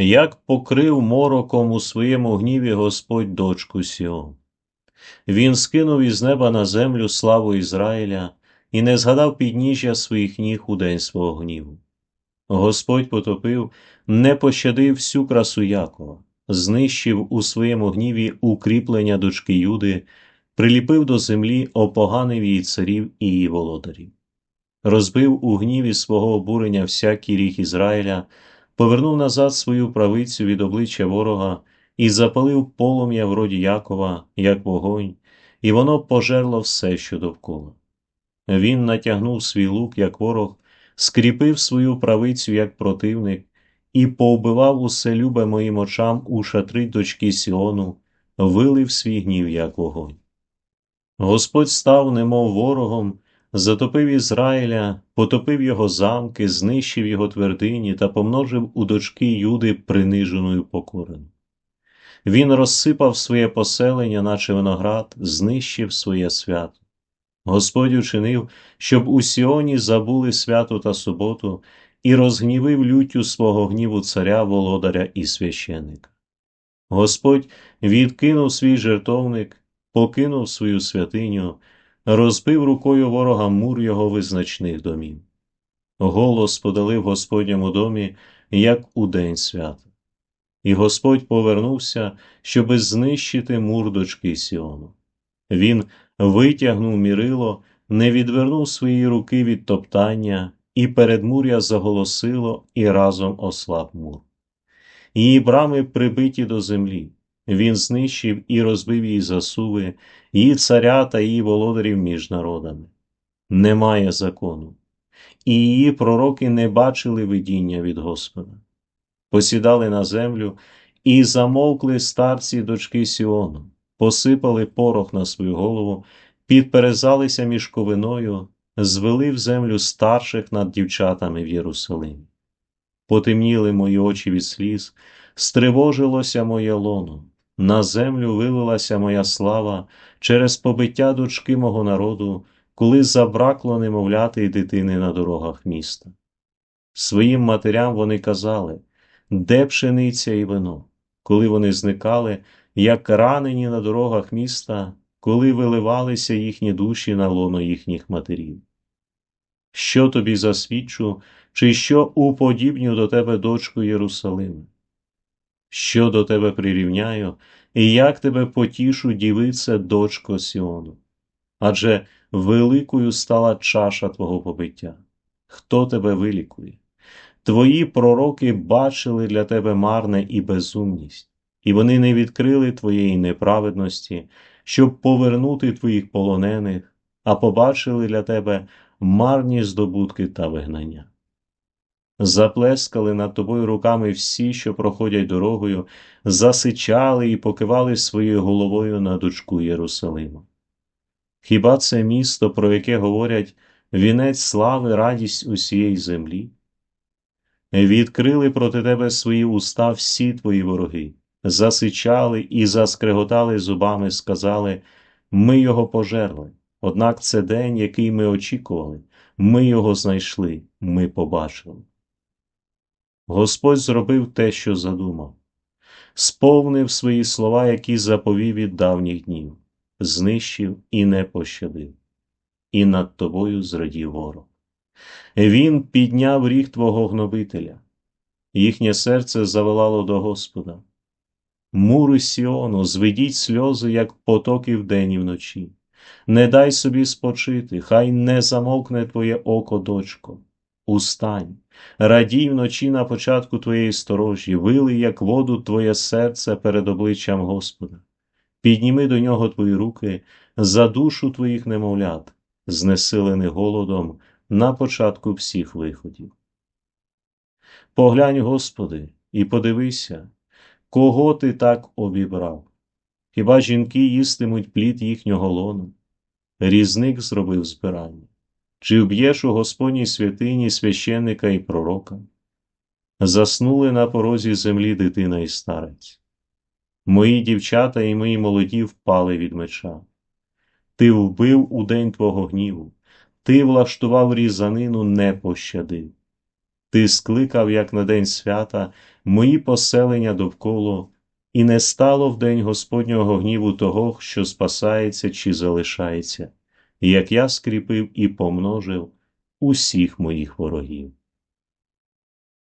як покрив мороком у своєму гніві Господь дочку Сіон. Він скинув із неба на землю славу Ізраїля і не згадав підніжжя своїх ніг у день свого гніву. Господь потопив, не пощадив всю красу Якова, знищив у своєму гніві укріплення дочки Юди, приліпив до землі, опоганив її царів і її володарів. Розбив у гніві свого обурення всякий ріг Ізраїля, повернув назад свою правицю від обличчя ворога і запалив полум'я в роді Якова, як вогонь, і воно пожерло все, що довкола. Він натягнув свій лук, як ворог, скріпив свою правицю, як противник, і повбивав усе любе моїм очам у шатри дочки Сіону, вилив свій гнів, як вогонь. Господь став, немов ворогом, затопив Ізраїля, потопив його замки, знищив його твердині та помножив у дочки Юди приниженою покорену. Він розсипав своє поселення, наче виноград, знищив своє свято. Господь учинив, щоб у Сіоні забули свято та суботу, і розгнівив люттю свого гніву царя, володаря і священника. Господь відкинув свій жертовник, покинув свою святиню, розбив рукою ворога мур його визначних домів. Голос подалив Господньому домі, як у день свята. І Господь повернувся, щоби знищити мур дочки Сіону. Він витягнув мірило, не відвернув свої руки від топтання, і передмуря заголосило і разом ослаб мур. Її брами прибиті до землі. Він знищив і розбив її засуви, її царя та її володарів між народами. Немає закону, і її пророки не бачили видіння від Господа. Посідали на землю і замовкли старці дочки Сіону, посипали порох на свою голову, підперезалися мішковиною, звели в землю старших над дівчатами в Єрусалимі. Потемніли мої очі від сліз, стривожилося моє лоно, на землю вилилася моя слава через побиття дочки мого народу, коли забракло немовляти дитини на дорогах міста. Своїм матерям вони казали, де пшениця і вино, коли вони зникали, як ранені на дорогах міста, коли виливалися їхні душі на лоно їхніх матерів. Що тобі засвідчу, чи що уподібню до тебе дочку Єрусалима? Що до тебе прирівняю, і як тебе потішу, дівице, дочко Сіону? Адже великою стала чаша твого побиття. Хто тебе вилікує? Твої пророки бачили для тебе марне і безумність, і вони не відкрили твоєї неправедності, щоб повернути твоїх полонених, а побачили для тебе марні здобутки та вигнання. Заплескали над тобою руками всі, що проходять дорогою, засичали і покивали своєю головою на дочку Єрусалима. Хіба це місто, про яке говорять вінець слави, радість усієї землі? Відкрили проти тебе свої уста всі твої вороги, засичали і заскреготали зубами, сказали Ми його пожерли. Однак це день, який ми очікували, ми його знайшли, ми побачили. Господь зробив те, що задумав, сповнив свої слова, які заповів від давніх днів, знищив і не пощадив, і над тобою зрадів ворог. Він підняв ріг твого гнобителя, їхнє серце завелало до Господа. Мури Сіону, зведіть сльози, як потоки вдень і вночі. Не дай собі спочити, хай не замовкне твоє око, дочко. Устань, радій вночі на початку твоєї сторожі, вилий, як воду, твоє серце перед обличчям Господа. Підніми до нього твої руки за душу твоїх немовлят, знесилений голодом на початку всіх виходів. Поглянь, Господи, і подивися, кого ти так обібрав. Хіба жінки їстимуть плід їхнього лону? Різник зробив збирання. Чи вб'єш у Господній святині священника і пророка? Заснули на порозі землі дитина і старець. Мої дівчата і мої молоді впали від меча. Ти вбив у день твого гніву, ти влаштував різанину, не пощадив. Ти скликав, як на день свята, мої поселення довкола, і не стало в день Господнього гніву того, що спасається чи залишається, як я скріпив і помножив усіх моїх ворогів.